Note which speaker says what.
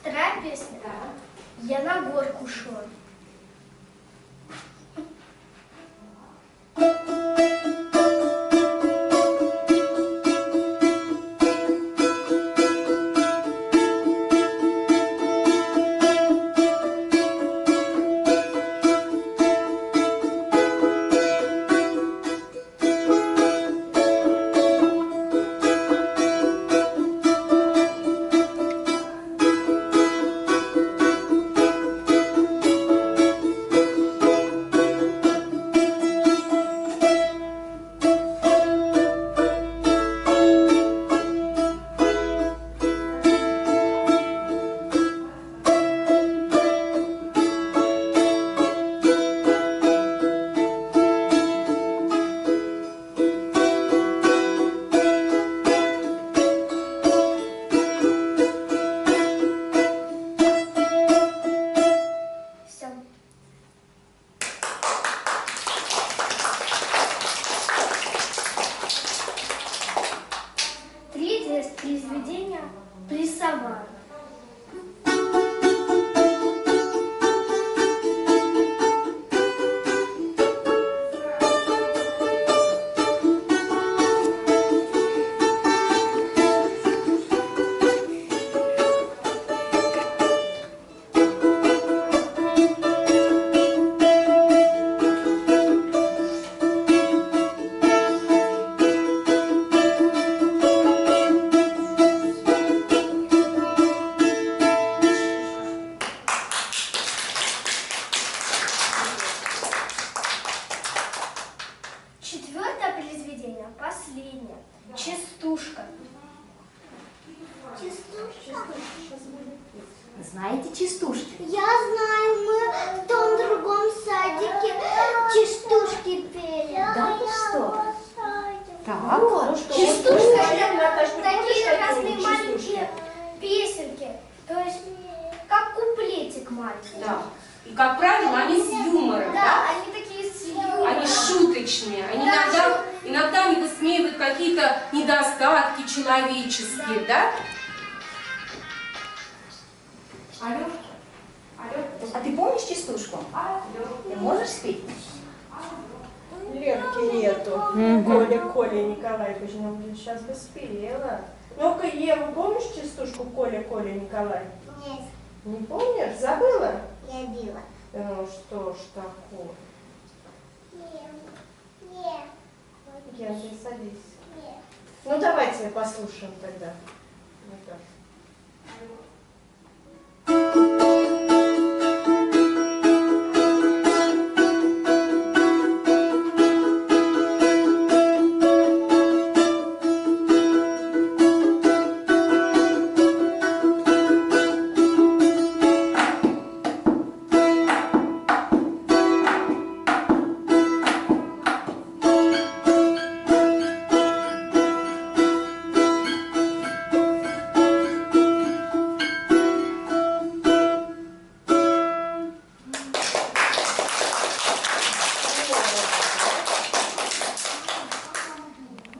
Speaker 1: Вторая песня. Я на горку шел. Произведение, последнее, «Частушка».
Speaker 2: Знаете частушки?
Speaker 3: Я знаю, мы в том другом садике частушки пели.
Speaker 2: Да, и что? Так,
Speaker 1: Вот,
Speaker 2: что?
Speaker 1: частушка
Speaker 4: Наташа, ну
Speaker 1: такие разные маленькие песенки, то есть как куплетик маленький.
Speaker 4: Да. И, как правило, они с юмором, да?
Speaker 1: Да, они такие с юмором.
Speaker 4: Они шуточные. Они
Speaker 1: Да,
Speaker 4: иногда, иногда они высмеивают какие-то недостатки человеческие, да? Алло? Алло?
Speaker 2: А ты помнишь частушку? Ты можешь спеть?
Speaker 5: Лепки нету. Коля, Коля Николай, ну, сейчас бы спела. Ну-ка, Ева, помнишь частушку Коля, Коля Николай?
Speaker 3: Нет,
Speaker 5: Не помнишь? Забыла?
Speaker 3: я била.
Speaker 5: Ну что ж такое?
Speaker 3: Нет,
Speaker 5: Ну давайте послушаем тогда. Наташа.